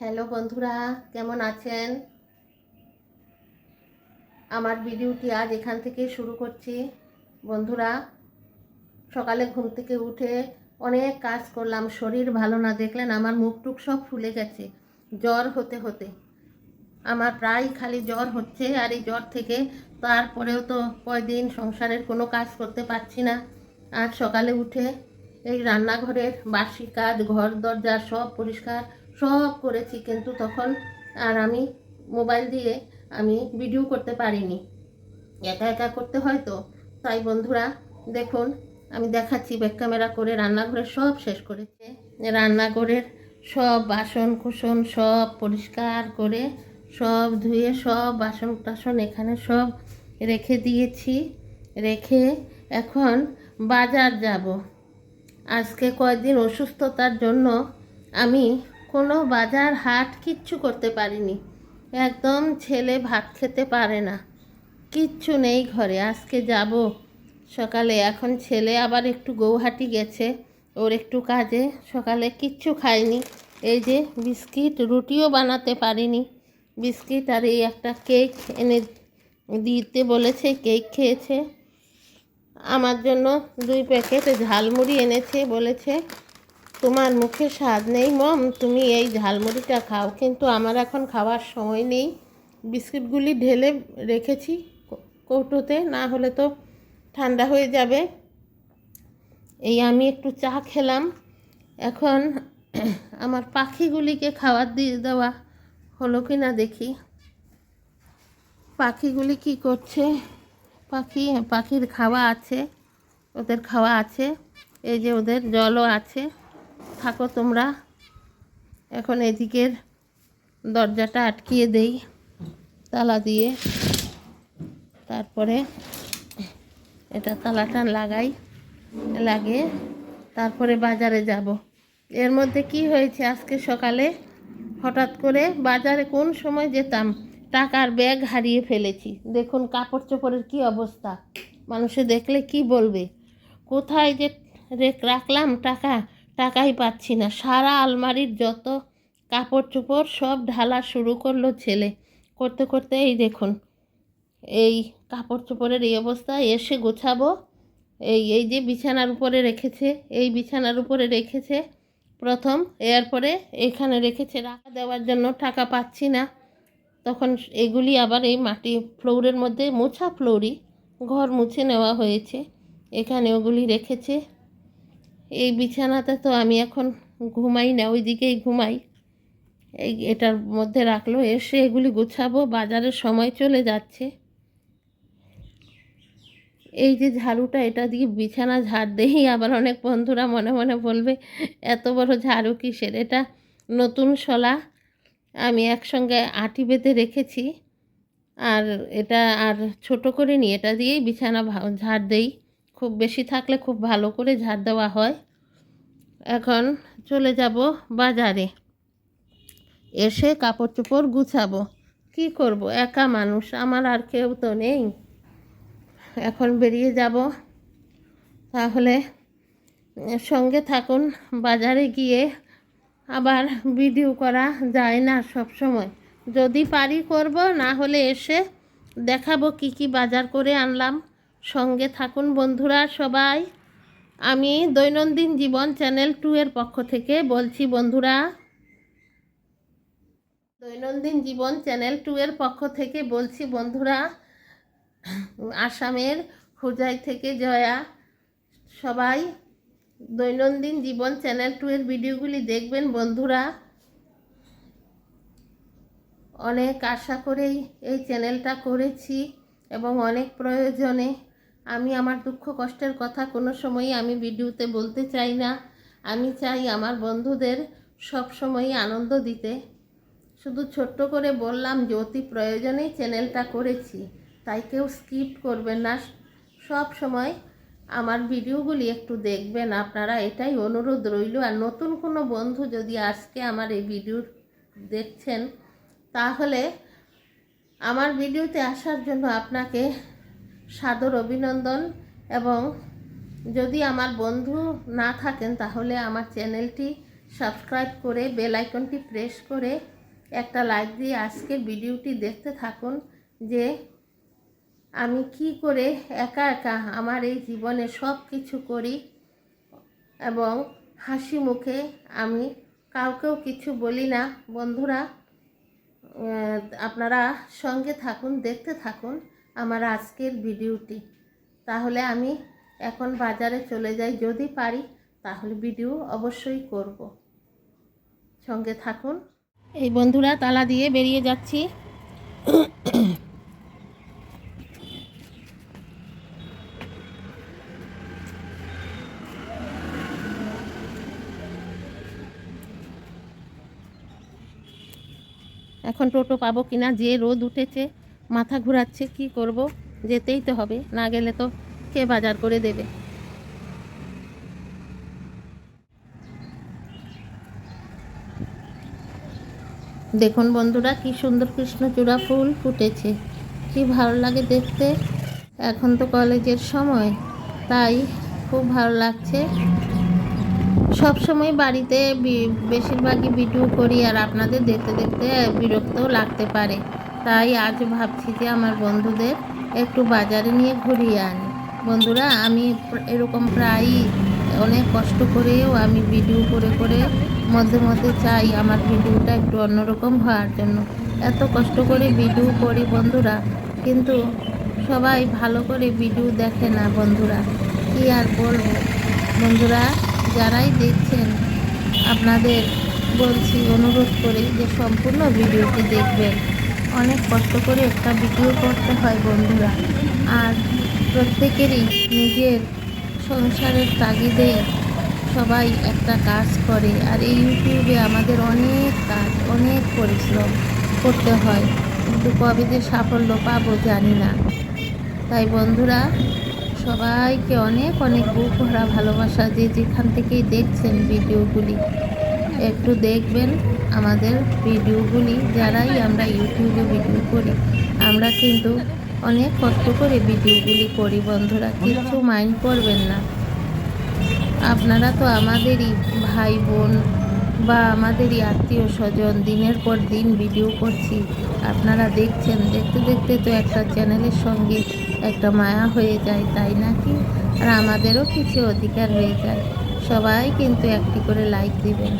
Hello বন্ধুরা, কেমন আছেন? আমার ভিডিওটি আজ এখান থেকে শুরু করছি। বন্ধুরা, সকালে ঘুম থেকে উঠে অনেক কাজ করলাম, শরীর ভালো না, দেখলেন আমার মুখ টুক সব ফুলে গেছে, জ্বর হতে হতে। আমার প্রায় খালি জ্বর হচ্ছে আর এই জ্বর থেকে তারপরেও তো কয়দিন সংসারের কোনো কাজ করতে পারছি না। আজ সকালে উঠে এই রান্নাঘরের বাসি কাজ, ঘর দরজা সব পরিষ্কার সব করেছি কিন্তু তখন আর আমি মোবাইল দিয়ে আমি ভিডিও করতে পারিনি। একা একা করতে হয় তো। তাই বন্ধুরা, দেখুন, আমি দেখাচ্ছি ব্যাক ক্যামেরা করে রান্নাঘরের সব শেষ করেছে। রান্নাঘরের সব বাসন কুসন সব পরিষ্কার করে সব ধুয়ে সব বাসন টাসন এখানে সব রেখে দিয়েছি। রেখে এখন বাজার যাব। আজকে কয়েকদিন অসুস্থতার জন্য আমি কোনো বাজার হাট কিচ্ছু করতে পারিনি। একদম ছেলে ভাত খেতে পারে না। কিচ্ছু নেই ঘরে, আজকে যাব। সকালে এখন ছেলে আবার একটু গৌহাটি গেছে, ওর একটু কাজে। সকালে কিচ্ছু খায়নি এই যে বিস্কিট, রুটিও বানাতে পারিনি। বিস্কিট আর এই একটা কেক এনে দিতে বলেছে, কেক খেয়েছে। আমার জন্য দুই প্যাকেট ঝালমুড়ি এনেছে বলেছে। তোমার মুখে স্বাদ নেই, মম, তুমি এই ঝালমুড়িটা খাও। কিন্তু আমার এখন খাওয়ার সময় নেই। বিস্কিটগুলি ঢেলে রেখেছি কৌটোতে, না হলে তো ঠান্ডা হয়ে যাবে। এই আমি একটু চা খেলাম। এখন আমার পাখিগুলিকে খাবার দিয়ে দেওয়া হলো কি না দেখি। পাখিগুলি কি করছে? পাখি, পাখির খাওয়া আছে, ওদের খাওয়া আছে, এই যে ওদের জলও আছে। থাকো তোমরা। এখন এদিকের দরজাটা আটকিয়ে দেই, তালা দিয়ে। তারপরে এটা তালাটা লাগাই লাগে তারপরে বাজারে যাব। এর মধ্যে কি হয়েছে? আজকে সকালে হঠাৎ করে বাজারে কোন সময় যেতাম, টাকার ব্যাগ হারিয়ে ফেলেছি। দেখুন কাপড় চোপড়ের কি অবস্থা। মানুষে দেখলে কি বলবে? কোথায় যে রেখ রাখলাম টাকা টাকাই পাচ্ছি না। সারা আলমারির যত কাপড় চোপড় সব ঢালা শুরু করল ছেলে। করতে করতে এই দেখুন, এই কাপড় চোপড়ের এই অবস্থায় এসে গোছাবো। এই এই যে বিছানার উপরে রেখেছে, এই বিছানার উপরে রেখেছে প্রথম। এরপরে এখানে রেখেছে, রাখা দেওয়ার জন্য টাকা পাচ্ছি না। তখন এগুলি আবার এই মাটি ফ্লোরের মধ্যে মোছা ফ্লোরই, ঘর মুছে নেওয়া হয়েছে। এখানে ওগুলি রেখেছে। এই বিছানাতে তো আমি এখন ঘুমাই না ওই দিকেই ঘুমাই। এই এটার মধ্যে রাখল, এসে এগুলি গুছাবো, বাজারের সময় চলে যাচ্ছে। এই যে ঝাড়ুটা, এটা দিয়ে বিছানা ঝাড় দেই, আবার অনেক বন্ধুরা মনে মনে বলবে, এত বড় ঝাড়ু কিসের? এটা নতুন শলা, আমি একসঙ্গে আটি বেঁধে রেখেছি। আর এটা আর ছোট করে নিই এটা দিয়েই বিছানা ঝাড় দেই। খুব বেশি থাকলে খুব ভালো করে ঝাড় দেওয়া হয়। এখন চলে যাব বাজারে। এসে কাপড় চোপড় গুছাবো। কি করব? একা মানুষ, আমার আর কেউ তো নেই। এখন বেরিয়ে যাব। তাহলে সঙ্গে থাকুন, বাজারে গিয়ে আবার ভিডিও করা যায় না সব সময়। যদি পারি করব, না হলে এসে দেখাবো কি কি বাজার করে আনলাম। সঙ্গে থাকুন বন্ধুরা সবাই। আমি দৈনন্দিন জীবন চ্যানেল টু এর পক্ষ থেকে বলছি বন্ধুরা, দৈনন্দিন জীবন চ্যানেল টু এর পক্ষ থেকে বলছি বন্ধুরা, আসামের হুজাই থেকে জয়া, সবাই দৈনন্দিন জীবন চ্যানেল টু এর ভিডিওগুলি দেখবেন বন্ধুরা। অনেক আশা করেই এই চ্যানেলটা করেছি এবং অনেক প্রয়োজনে আমি আমার দুঃখ কষ্টের কথা কোনো সময়ই আমি ভিডিওতে বলতে চাই না। আমি চাই আমার বন্ধুদের সব সময়ই আনন্দ দিতে। শুধু ছোট্ট করে বললাম যে অতি প্রয়োজনেই চ্যানেলটা করেছি, তাই কেউ স্কিপ করবেন না। সব সময় আমার ভিডিওগুলি একটু দেখবেন, আপনারা এটাই অনুরোধ রইল। আর নতুন কোনো বন্ধু যদি আজকে আমার এই ভিডিও দেখছেন, তাহলে আমার ভিডিওতে আসার জন্য আপনাকে সাদর অভিনন্দন এবং যদি আমার বন্ধু না থাকেন তাহলে আমার চ্যানেলটি সাবস্ক্রাইব করে বেল আইকনটি প্রেস করে একটা লাইক দিয়ে আজকে ভিডিওটি দেখতে থাকুন যে আমি কি করে একা একা আমার এই জীবনে সব কিছু করি এবং হাসি মুখে আমি কাউকেও কিছু বলি না। বন্ধুরা আপনারা সঙ্গে থাকুন, দেখতে থাকুন। আমার আজকের ভিডিওটি। তাহলে আমি এখন বাজারে চলে যাই, যদি পারি তাহলে ভিডিও অবশ্যই করব। সঙ্গে থাকুন। এই বন্ধুরা, তালা দিয়ে বেরিয়ে যাচ্ছি। এখন টোটো পাবো কিনা, যে রোদ উঠেছে। মাথা ঘুরাচ্ছে, কি করব? যেতেই তো হবে, না গেলে তো কে বাজার করে দেবে? দেখুন বন্ধুরা, কি সুন্দর কৃষ্ণচূড়া ফুল ফুটেছে। কি ভালো লাগে দেখতে। এখন তো কলেজের সময়, তাই খুব ভালো লাগছে। সব সময় বাড়িতে বেশিরভাগই ভিডিও করি আর আপনাদের দেখতে দেখতে বিরক্তও লাগতে পারে। তাই আজ ভাবছি যে আমার বন্ধুদের একটু বাজারে নিয়ে ঘুরিয়ে আনি। বন্ধুরা, আমি এরকম প্রায়ই অনেক কষ্ট করেও আমি ভিডিও করে করে মধ্যে মধ্যে চাই আমার ভিডিওটা একটু অন্যরকম হওয়ার জন্য। এত কষ্ট করে ভিডিও করি বন্ধুরা, কিন্তু সবাই ভালো করে ভিডিও দেখে না বন্ধুরা। কি আর বলব? বন্ধুরা, যারাই দেখছেন, আপনাদের বলছি, অনুরোধ করে যে সম্পূর্ণ ভিডিওটি দেখবেন। অনেক কষ্ট করে একটা ভিডিও করতে হয় বন্ধুরা। আর প্রত্যেকেরই নিজের সংসারের তাগিদে সবাই একটা কাজ করে। আর এই ইউটিউবে আমাদের অনেক কাজ, অনেক পরিশ্রম করতে হয়। কিন্তু কবে যে সাফল্য পাবো জানি না। তাই বন্ধুরা, সবাইকে অনেক অনেক বুক ভরা ভালোবাসা যে যেখান থেকেই দেখছেন ভিডিওগুলি। একটু দেখবেন আমাদের ভিডিওগুলি, যারাই আমরা ইউটিউবে ভিডিও করি। আমরা কিন্তু অনেক কষ্ট করে ভিডিওগুলি করি বন্ধুরা কিছু মাইন্ড করবেন না। আপনারা তো আমাদেরই ভাই বোন বা আমাদেরই আত্মীয় স্বজন দিনের পর দিন ভিডিও করছি। আপনারা দেখছেন, দেখতে দেখতে তো একটা চ্যানেলের সঙ্গে একটা মায়া হয়ে যায়, তাই নাকি আর আমাদেরও কিছু অধিকার হয়ে যায়। সবাই কিন্তু একটি করে লাইক দিবেন।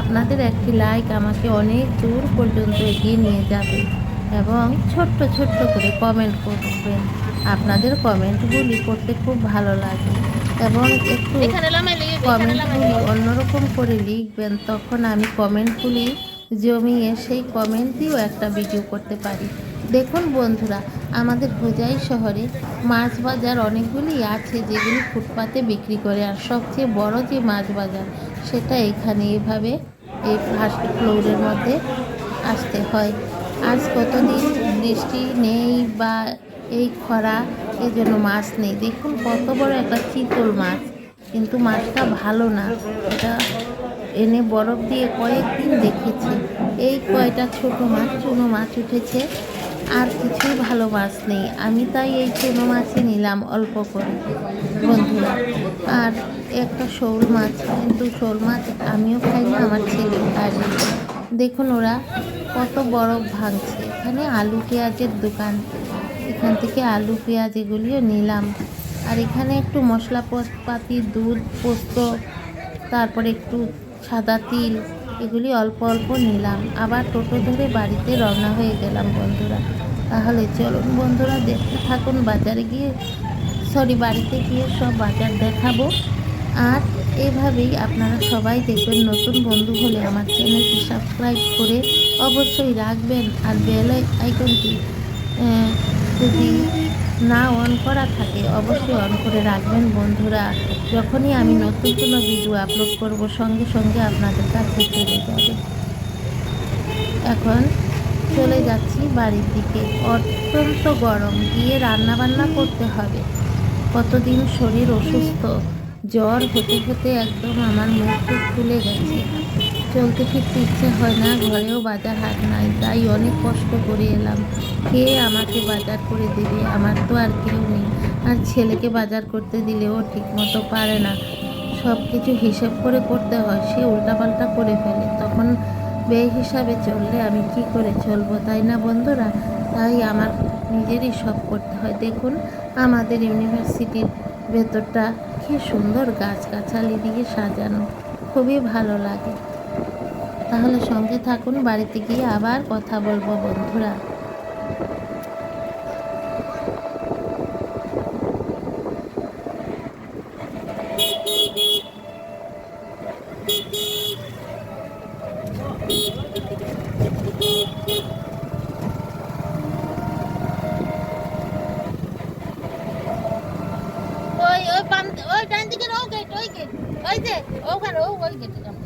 আপনাদের একটি লাইক আমাকে অনেক দূর পর্যন্ত এগিয়ে নিয়ে যাবে এবং ছোট্ট ছোট্ট করে কমেন্ট করবেন। আপনাদের কমেন্টগুলি করতে খুব ভালো লাগে এবং একটু কমেন্টগুলি অন্যরকম করে লিখবেন তখন আমি কমেন্টগুলি জমিয়ে সেই কমেন্ট দিয়েও একটা ভিডিও করতে পারি। দেখুন বন্ধুরা আমাদের হোজাই শহরে মাছ বাজার অনেকগুলি আছে যেগুলি ফুটপাতে বিক্রি করে আর সবচেয়ে বড় যে মাছ বাজার সেটা এখানে এভাবে এই ফার্স্ট ফ্লোরের মধ্যে আসতে হয়। আজ কতদিন বৃষ্টি নেই বা এই খরা এই জন্য মাছ নেই। দেখুন কত বড় একটা চিতল মাছ, কিন্তু মাছটা ভালো না। এটা এনে বরফ দিয়ে কয়েকদিন দেখেছি। এই কয়টা ছোট মাছ, চুনো মাছ উঠেছে। আর কিছুই ভালো মাছ নেই। আমি তাই এই চুনো মাছই নিলাম অল্প করে, বন্ধুরা। আর একটা শোল মাছ কিন্তু শোল মাছ আমিও খাই না, আমার ছেলে খায় দেখুন ওরা কত বরফ ভাঙছে। এখানে আলু পেঁয়াজের দোকান। এখান থেকে আলু পেঁয়াজ এগুলিও নিলাম। আর এখানে একটু মশলা পাতি দুধ, পোস্ত, তারপরে একটু সাদা তিল এগুলি অল্প অল্প নিলাম। আবার টোটো ধরে বাড়িতে রওনা হয়ে গেলাম বন্ধুরা। তাহলে চলুন বন্ধুরা, দেখতে থাকুন বাজারে গিয়ে। সরি, বাড়িতে গিয়ে সব বাজার দেখাবো। আর এভাবেই আপনারা সবাই দেখবেন নতুন বন্ধু হলে আমার চ্যানেলটি সাবস্ক্রাইব করে অবশ্যই রাখবেন আর বেল আইকনটি যদি না অন করা থাকে, অবশ্যই অন করে রাখবেন বন্ধুরা। যখনই আমি নতুন কোনো ভিডিও আপলোড করব, সঙ্গে সঙ্গে আপনাদের কাছে চলে যাবে। এখন চলে যাচ্ছি বাড়ির দিকে। অত্যন্ত গরম, গিয়ে রান্না বান্না করতে হবে। কতদিন শরীর অসুস্থ, জ্বর হতে হতে একদম আমার মুখ খুলে গেছে। চলতে ফিরতে ইচ্ছে হয় না, ঘরেও বাজার হাট নাই, তাই অনেক কষ্ট করে এলাম। কে আমাকে বাজার করে দেবে? আমার তো আর কেউ নেই। আর ছেলেকে বাজার করতে দিলেও ঠিক মতো পারে না। সব কিছু হিসেব করে করতে হয়, সে উল্টাপাল্টা করে ফেলে। তখন ব্যয় হিসাবে চললে আমি কি করে চলবো, তাই না বন্ধুরা? তাই আমার নিজেরই সব করতে হয়। দেখুন, আমাদের ইউনিভার্সিটির ভেতরটা কি সুন্দর গাছগাছালি দিয়ে সাজানো। খুবই ভালো লাগে। তাহলে সঙ্গে থাকুন, বাড়িতে গিয়ে আবার কথা বলব বন্ধুরা ওই ওই পাম ওই ডান দিকের ও গেট ওই গেট ওই যে ওখানে ও ওই গেটে যাব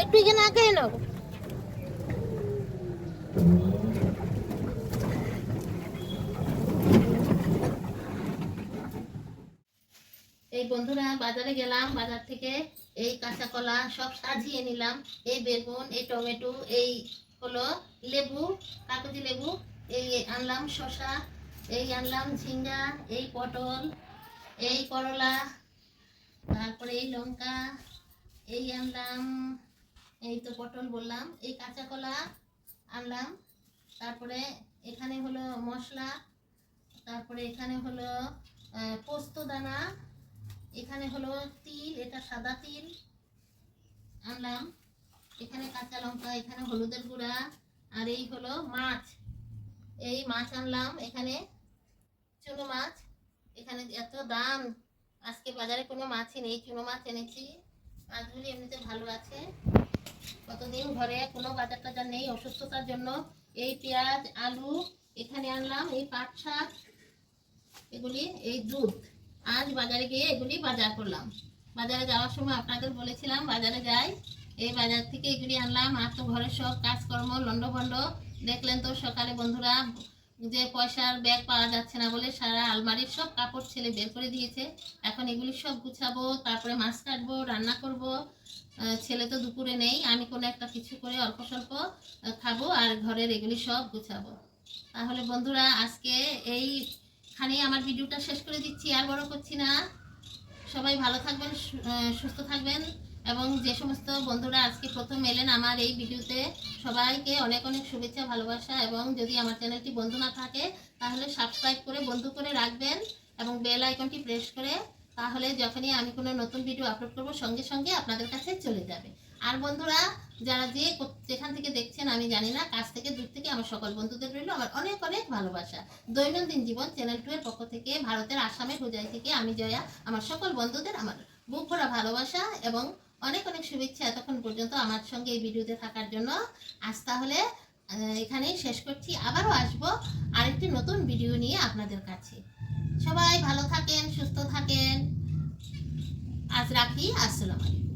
একটু এখানে আগে নাও। এই বন্ধুরা, বাজারে গেলাম, বাজার থেকে এই কাঁচা কলা সব সাজিয়ে নিলাম। এই বেগুন, এই টমেটো, এই হলো লেবু, কাগজি লেবু, এই আনলাম শসা, এই আনলাম ঝিঙ্গা, এই পটল, এই করলা, তারপরে এই লঙ্কা, এই আনলাম এই তো পটল বললাম, এই কাঁচা কলা আনলাম, তারপরে এখানে হলো মশলা, তারপরে এখানে হলো পোস্ত দানা, এখানে হলো তিল, এটা সাদা তিল আনলাম, এখানে কাঁচা লঙ্কা, এখানে হলুদের গুঁড়া, আর এই হলো মাছ, এই মাছ আনলাম এখানে, চুনো মাছ, এখানে এত দাম, আজকে বাজারে কোনো মাছই নেই, চুনো মাছ এনেছি, মাছগুলি এমনিতে ভালো আছে। কতদিন ঘরে কোনো বাজার টাজার নেই, অসুস্থতার জন্য এই পেঁয়াজ, আলু এখানে আনলাম, এই পাট শাক, এগুলি, এই দুধ। আজ বাজারে গিয়ে এগুলি বাজার করলাম। বাজারে যাওয়ার সময় আপনাদের বলেছিলাম, বাজারে যাই। এই বাজার থেকে এগুলি আনলাম। আর তো ঘরের সব কাজকর্ম লন্ডভন্ড দেখলেন তো সকালে বন্ধুরা যে পয়সার ব্যাগ পাওয়া যাচ্ছে না বলে সারা আলমারির সব কাপড় ছেলে বের করে দিয়েছে। এখন এগুলি সব গুছাবো, তারপরে মাছ কাটবো, রান্না করব। ছেলে তো দুপুরে নেই, আমি কোনো একটা কিছু করে অল্প স্বল্প খাব আর ঘরের এগুলি সব গুছাবো। তাহলে বন্ধুরা, আজকে এইখানেই আমার ভিডিওটা শেষ করে দিচ্ছি, আর বড় করছি না। সবাই ভালো থাকবেন সুস্থ থাকবেন। এবং যে সমস্ত বন্ধুরা আজকে প্রথম এলেন, আমার এই ভিডিওতে সবাইকে অনেক অনেক শুভেচ্ছা, ভালোবাসা এবং যদি আমার চ্যানেলটি বন্ধু না থাকে, তাহলে সাবস্ক্রাইব করে বন্ধু করে রাখবেন এবং বেল আইকনটি প্রেস করে তাহলে যখনই আমি কোনো নতুন ভিডিও আপলোড করব, সঙ্গে সঙ্গে আপনাদের কাছে চলে যাবে। আর বন্ধুরা, যারা যে যেখান থেকে দেখছেন, আমি জানি না, কাছ থেকে দূর থেকে আমার সকল বন্ধুদের রইল আমার অনেক অনেক ভালোবাসা। দৈনন্দিন জীবন চ্যানেল টু এর পক্ষ থেকে, ভারতের আসামে, হোজাই থেকে আমি জয়া, আমার সকল বন্ধুদের আমার বুক ভরা ভালোবাসা এবং অনেক অনেক শুভেচ্ছা এতক্ষণ পর্যন্ত আমার সঙ্গে এই ভিডিওতে থাকার জন্য। আজ তাহলে এখানেই শেষ করছি। আবারও আসব আরেকটি নতুন ভিডিও নিয়ে আপনাদের কাছে। সবাই ভালো থাকেন, সুস্থ থাকেন। আজ রাখি। আসসালামু আলাইকুম।